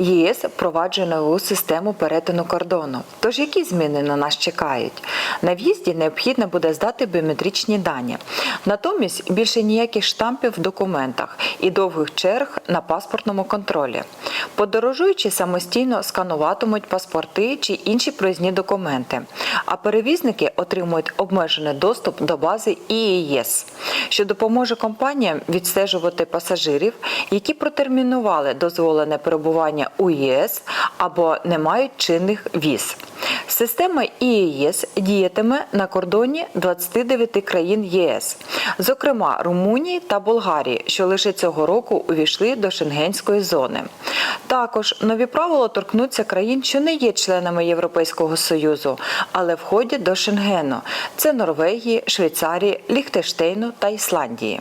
ЄС впроваджує нову систему перетину кордону. Тож які зміни на нас чекають? На в'їзді необхідно буде здати біометричні дані. Натомість більше ніяких штампів в документах і довгих черг на паспортному контролі. Подорожуючі самостійно скануватимуть паспорти чи інші проїзні документи, а перевізники отримують обмежений доступ до бази ІЕС, що допоможе компаніям відстежувати пасажирів, які протермінували дозволене перебування у ЄС або не мають чинних віз. Система ІЕС діятиме на кордоні 29 країн ЄС, зокрема Румунії та Болгарії, що лише цього року увійшли до шенгенської зони. Також нові правила торкнуться країн, що не є членами Європейського Союзу, але входять до Шенгену. Це Норвегії, Швейцарії, Ліхтештейну та Ісландії.